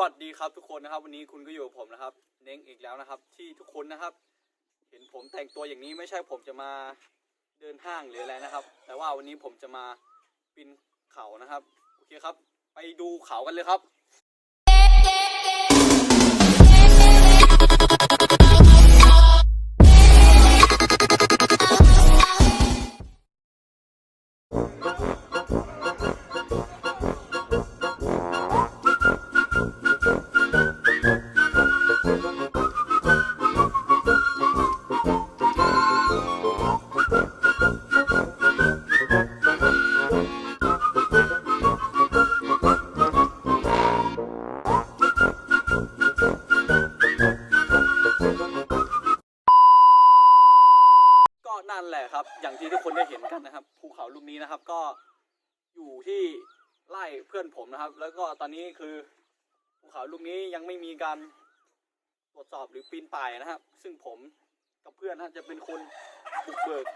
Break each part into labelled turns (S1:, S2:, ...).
S1: วัสดีครับทุกคนนะครับวันนี้คุณก็อยู่กับผมนะครับ เน้งอีกแล้วนะครับ ที่ทุกคนนะครับ เห็นผมแต่งตัวอย่างนี้ไม่ใช่ผมจะมาเดินห้างหรืออะไรนะครับ แต่ว่าวันนี้ผมจะมาปีนเขานะครับ โอเคครับ ไปดูเขากันเลยครับ นะครับ ก็อยู่ที่ไร่เพื่อนผมนะครับ แล้วก็ตอนนี้คือภูเขาลูกนี้ยังไม่มีการตรวจสอบหรือปีนป่ายนะครับ ซึ่งผมกับเพื่อนนะจะเป็นคนบุกเบิก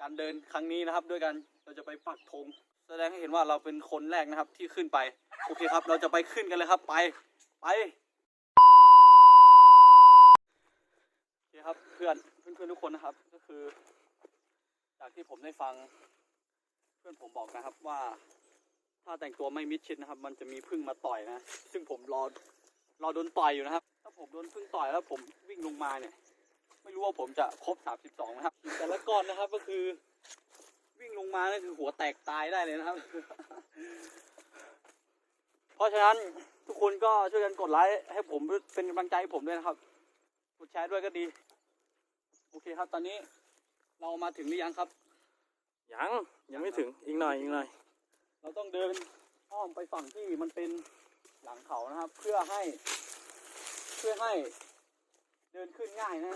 S1: การเดินครั้งนี้นะครับ ด้วยกันเราจะไปปักธงแสดงให้เห็นว่าเราเป็นคนแรกนะครับ ที่ขึ้นไปโอเคครับ เราจะไปขึ้นกันเลยครับ ไปไปโอเคครับเพื่อนเพื่อนเพื่อนทุกคนนะครับ ก็คือ จากที่ผมได้ฟัง เพื่อนผมบอกนะครับว่า ถ้าแต่งตัวไม่มิดชิดนะครับ มันจะมีพึ่งมาต่อยนะ ซึ่งผมรอรอโดนต่อยอยู่นะครับ ถ้าผมโดนพึ่งต่อยแล้วผมวิ่งลงมาเนี่ย ไม่รู้ว่าผมจะครบ32นะครับ แต่ละก้อนนะครับก็คือ วิ่งลงมานี่คือหัวแตกตายได้เลยนะครับ เพราะฉะนั้นทุกคนก็ช่วยกันกดไลค์ให้ผมเป็นกำลังใจให้ผมด้วยนะครับ กดแชร์ด้วยก็ดี โอเคครับ ตอนนี้เรามาถึงหรือยังครับ
S2: ยังยังไม่ถึงอีกหน่อยอีกหน่อย
S1: เราต้องเดินอ้อมไปฝั่งที่มันเป็นหลังเขานะครับ เพื่อให้ เพื่อให้ เดินขึ้นง่ายนะ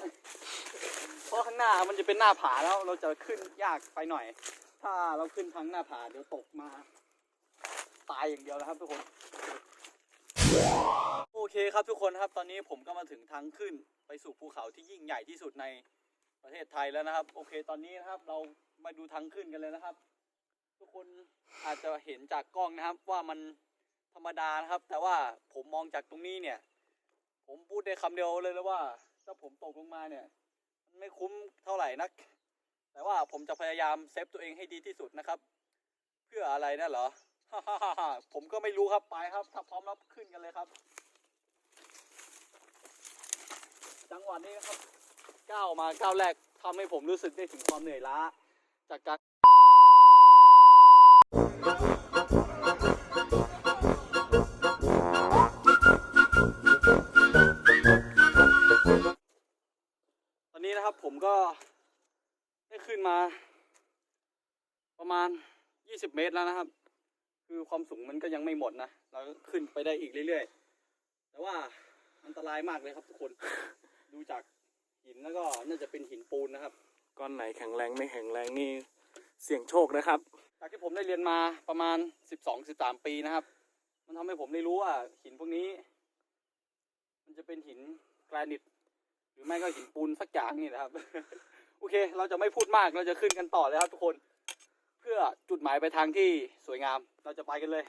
S1: เพราะข้างหน้ามันจะเป็นหน้าผาแล้วเราจะขึ้นยากไปหน่อย ถ้าเราขึ้นทางหน้าผาเดี๋ยวตกมา ตายอย่างเดียวนะครับทุกคนโอเคครับทุกคนครับ ตอนนี้ผมก็มาถึงทางขึ้นไปสู่ภูเขาที่ยิ่งใหญ่ที่สุดใน ประเทศไทยแล้วนะครับ โอเคตอนนี้นะครับ เรามาดูทางขึ้นกันเลยนะครับ ทุกคนอาจจะเห็นจากกล้องนะครับว่ามันธรรมดานะครับ แต่ว่าผมมองจากตรงนี้เนี่ย ผมพูดได้คำเดียวเลยแล้วว่าถ้าผมตกลงมาเนี่ย มันไม่คุ้มเท่าไหร่นัก แต่ว่าผมจะพยายามเซฟตัวเองให้ดีที่สุดนะครับ เพื่ออะไรนะเหรอผมก็ไม่รู้ครับไปครับ ถ้าพร้อมแล้วขึ้นกันเลยครับ จังหวะนี้นะครับ ก้าวมาก้าวแรกทำให้ผมรู้สึกได้ถึงความเหนื่อยล้า จากการตอนนี้นะครับผมก็ได้ขึ้นมา ประมาณ 20 เมตรแล้วนะครับ คือความสูงมันก็ยังไม่หมดนะเราขึ้นไปได้อีกเรื่อยๆ แต่ว่าอันตรายมากเลยครับทุกคนดูจาก หินแล้วก็น่าจะเป็นหินปูนนะครับ
S2: ก้อนไหนแข็งแรงไม่แข็งแรงนี่เสี่ยงโชคนะครับ
S1: จากที่ผมได้เรียนมาประมาณ 12 13 ปีนะครับ มันทำให้ผมได้รู้ว่าหินพวกนี้ มันจะเป็นหินแกรนิต หรือไม่ก็หินปูนสักอย่างนี่นะครับ โอเค เราจะไม่พูดมากเราจะขึ้นกันต่อเลยครับทุกคน เพื่อจุดหมายไปทางที่สวยงามเราจะไปกันเลย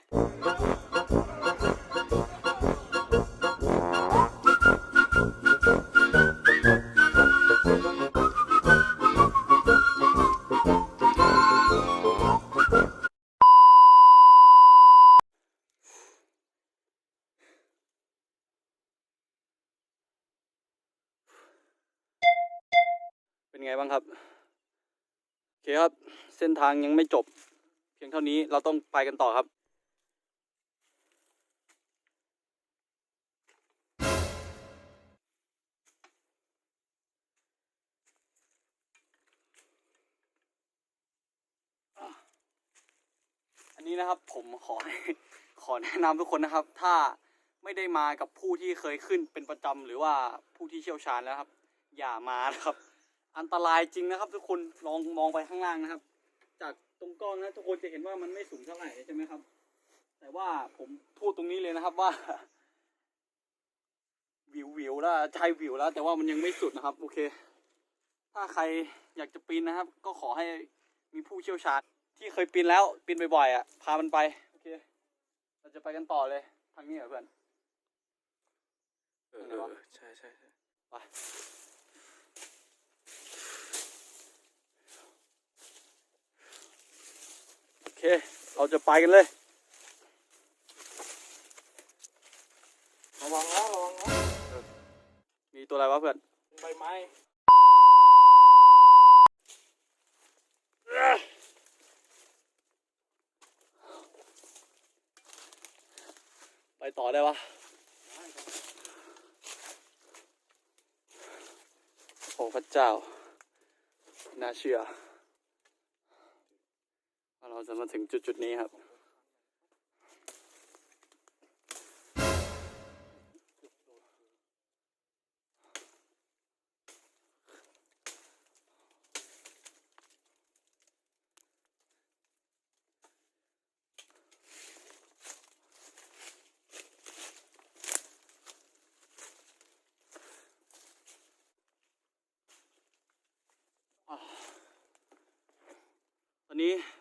S1: างครับโอเคครับ เส้นทางยังไม่จบ เพียงเท่านี้เราต้องไปกันต่อครับอันนี้นะครับผมขอให้ขอแนะนำทุกคนนะครับ ถ้าไม่ได้มากับผู้ที่เคยขึ้นเป็นประจำหรือว่าผู้ที่เชี่ยวชาญแล้วครับ อย่ามานะครับ อันตรายจริงนะครับ ทุกคนลองมองไปข้างล่างนะครับ จากตรงกล้องนะทุกคนจะเห็นว่ามันไม่สูงเท่าไหร่ใช่ไหมครับ แต่ว่าผมพูดตรงนี้เลยนะครับว่า วิววิวแล้วใจวิวแล้ว แต่ว่ามันยังไม่สุดนะครับ โอเค ถ้าใครอยากจะปีนนะครับ ก็ขอให้มีผู้เชี่ยวชาญที่เคยปีนแล้วปีนบ่อยๆอะพามันไปโอเค เราจะไปกันต่อเลยทางนี้เหรอเพื่อน
S2: เออ
S1: ไหน
S2: เออ
S1: วะ
S2: ใช่ใช่ใช่
S1: ไปโอ เคเราจะไปกันเลย
S2: ระวังนะระวังนะ
S1: มีตัวอะไรวะเพื่อน
S2: ใบไม้
S1: ไปต่อได้ปะโอ้พระเจ้า น่าเชื่อว่า เราจะมาถึงจุดจุดๆนี้ครับ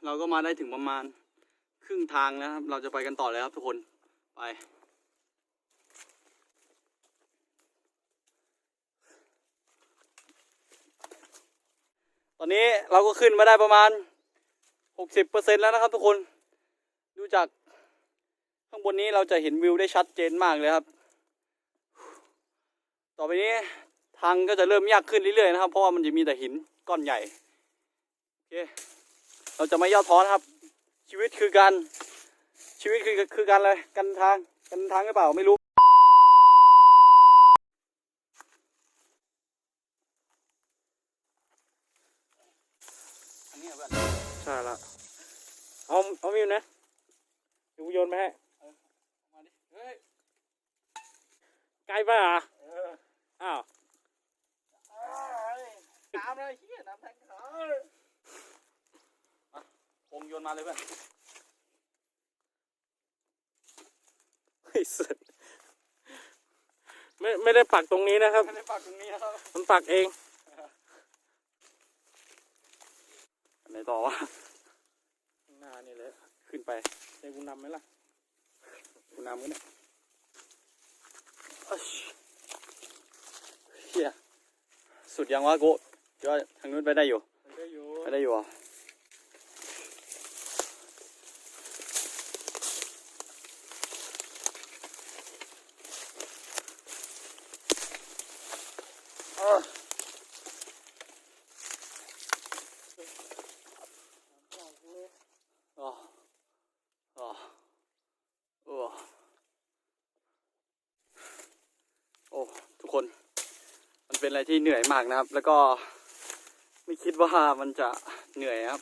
S1: เราก็มาได้ถึงประมาณครึ่งทางแล้วครับ เราจะไปกันต่อเลยครับทุกคน ไป ตอนนี้เราก็ขึ้นมาได้ประมาณหกสิบเปอร์เซ็นแล้วนะครับทุกคน ดูจากข้างบนนี้เราจะเห็นวิวได้ชัดเจนมากเลยครับ ต่อไปนี้ทางก็จะเริ่มยากขึ้นเรื่อยๆนะครับ เพราะว่ามันจะมีแต่หินก้อนใหญ่ โอเค เราจะไม่ย่อท้อนะครับ ชีวิตคือการชีวิตคือคือการอะไรกันทางกันทางหรือเปล่าไม่รู้ อันนี้เพื่อน
S2: ใช่ละเอาเอามิวนะเดี๋ยวกูโยนไปให้
S1: มาดิเฮ้ย
S2: ไกลป่ะอะ
S1: เออ
S2: อ้าว
S1: น้ำเลยเฮียน้ำแทงขาอะ ผมโยนมาเลยเพื่อน
S2: ไอ้สัสไม่ไม่ได้ปักตรงนี้นะครับ
S1: ไม่ได้ปักตรงนี้นะครับ
S2: มันปักเอง
S1: อันไหนต่อวะ
S2: ข้างหน้านี่เลย
S1: ขึ้นไป
S2: เดี๋ยวกูนำไหมล่ะ
S1: กูน้ำกันเนี่ยอัชเฮียสุดยังวะกูเดี๋ยวาทางนู้นไปได้อยู่
S2: มันก็อยู่
S1: ไปได้อยู่อะอะอะอะโอ้โอ้ทุกคน มันเป็น อะไรที่เหนื่อยมากนะครับ แล้วก็ไม่คิดว่ามันจะเหนื่อยครับ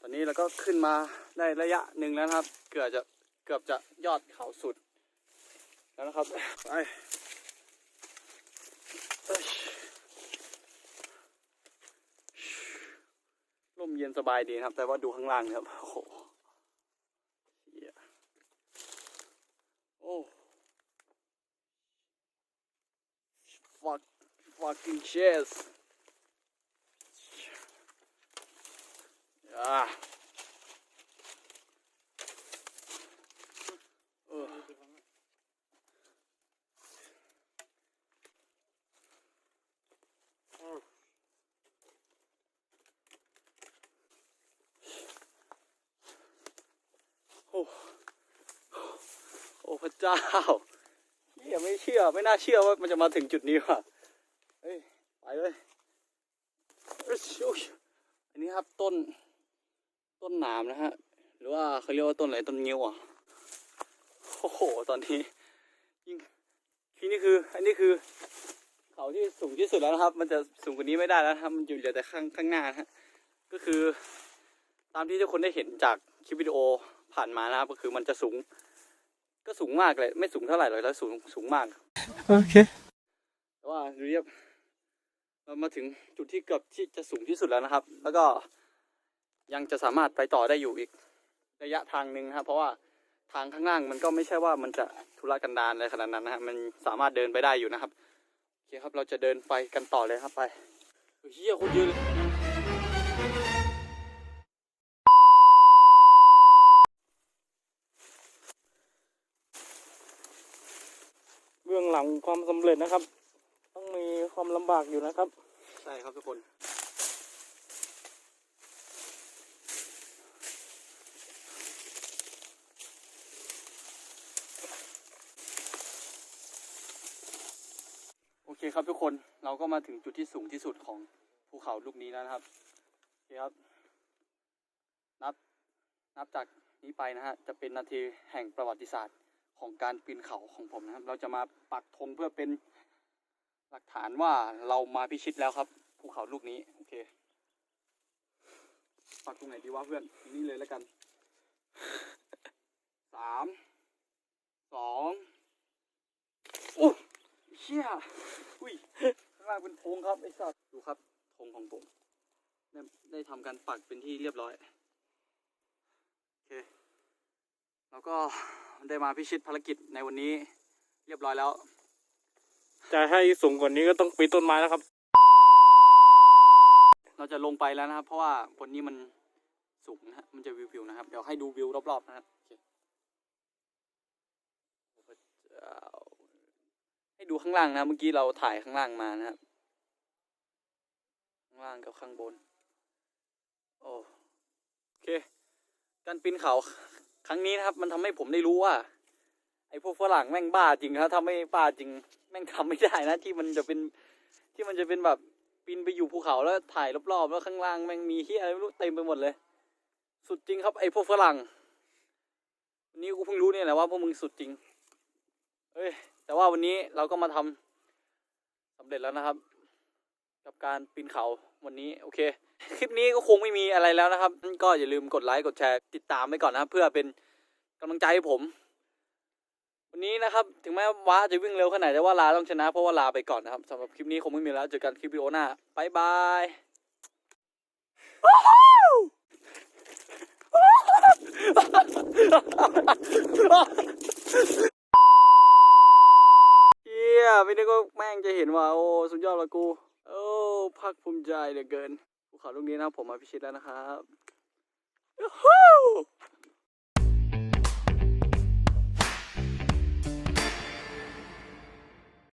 S1: ตอนนี้เราก็ขึ้นมาได้ระยะหนึ่งแล้วนะครับ เกือบจะเกือบจะยอดเขาสุด แล้วนะครับไปเอ้ยร่มเย็นสบายดีนะครับ แต่ว่าดูข้างล่างนะครับ โอ้โหเหี้ยโอ้ fuck fucking chess อ่าเออโอ้โอ้พระเจ้าเฮียไม่เชื่อไม่น่าเชื่อว่ามันจะมาถึงจุดนี้ว่ะเฮ้ยไปเลยอันนี้ครับต้นต้นหนามนะฮะ หรือว่าเขาเรียกว่าต้นอะไรต้นงิ้วอะโอ้โหตอนนี้ยิ่งที่นี่คือ อันนี้คือเขาที่สูงที่สุดแล้วนะครับ มันจะสูงกว่านี้ไม่ได้แล้วครับมันอยู่เหลือแต่ข้างข้างหน้านะฮะก็คือ ตามที่ทุกคนได้เห็นจากคลิปวิดีโอผ่านมานะครับก็คือมันจะสูง ก็สูงมากเลย ไม่สูงเท่าไหร่หรอกแต่สูงสูงมาก
S2: โอเค
S1: แต่ว่าดูเรียบ เรามาถึงจุดที่เกือบที่จะสูงที่สุดแล้วนะครับ แล้วก็ยังจะสามารถไปต่อได้อยู่อีกระยะทางหนึ่งนะครับเพราะว่าทางข้างล่างมันก็ไม่ใช่ว่ามันจะทุรกันดารอะไรขนาดนั้นนะฮะมันสามารถเดินไปได้อยู่นะครับโอเคครับเราจะเดินไปกันต่อเลยครับไปเฮ้ยเฮียโคนเยอะเลย
S2: งความสำเร็จนะครับ ต้องมีความลำบากอยู่นะครับ
S1: ใช่ครับทุกคนโอเคครับทุกคนเราก็มาถึงจุดที่สูงที่สุดของภูเขาลูกนี้แล้วนะครับโอเคครับ นับนับจากนี้ไปนะฮะจะเป็นนาทีแห่งประวัติศาสตร์ ของการปีนเขาของผมนะครับ เราจะมาปักธงเพื่อเป็นหลักฐานว่าเรามาพิชิตแล้วครับภูเขาลูกนี้โอเคปักตรงไหนดีวะเพื่อนนี่เลยแล้วกันสามสองโอ้เชี่ยอุ้ยข้างล่างเป็นธงครับไอ้สัตว์ดูครับธงของผมได้ได้ทำการปักเป็นที่เรียบร้อยโอเคแล้วก็ ได้มาพิชิตภารกิจในวันนี้ เรียบร้อยแล้ว
S2: จะให้สูงกว่านี้ก็ต้องปีนต้นไม้แล้วครับ
S1: เราจะลงไปแล้วนะครับ เพราะว่าบนนี้มันสูงนะฮะมันจะวิววิวนะครับ เดี๋ยวให้ดูวิวรอบๆนะครับโอเคโอ้พระเจ้าให้ดูข้างล่างนะ เมื่อกี้เราถ่ายข้างล่างมานะครับ ข้างล่างกับข้างบน โอ้โอเค การปีนเขา ครั้งนี้นะครับ มันทำให้ผมได้รู้ว่า ไอ้พวกฝรั่งแม่งบ้าจริงครับถ้าไม่บ้าจริง แม่งทำไม่ได้นะ ที่มันจะเป็นที่มันจะเป็นแบบปีนไปอยู่ภูเขาแล้วถ่ายรอบๆแล้วข้างล่างแม่งมีที่อะไรไม่รู้เต็มไปหมดเลย สุดจริงครับ ไอ้พวกฝรั่งวันนี้กูเพิ่งรู้เนี่ยแหละว่าพวกมึงสุดจริง เอ้ยแต่ว่าวันนี้เราก็มาทำสำเร็จแล้วนะครับ กับการปีนเขาวันนี้โอเค คลิปนี้ก็คงไม่มีอะไรแล้วนะครับ ก็อย่าลืมกดไลค์กดแชร์ติดตามไว้ก่อนนะเพื่อเป็นกำลังใจให้ผม วันนี้นะครับ ถึงแม้ว้าจะวิ่งเร็วขนาดแต่ว่าลาต้องชนะเพราะว่าลาไปก่อนนะครับสำหรับคลิปนี้คงไม่มีแล้วเจอกันคลิปวิดีโอหน้าบายบายเฮียไม่ได้ก็แม่งจะเห็นว่าโอ้สุดยอดละกู ภาคภูมิใจเหลือเกินภูเขาลูกนี้นะผมมาพิชิตแล้วนะครับ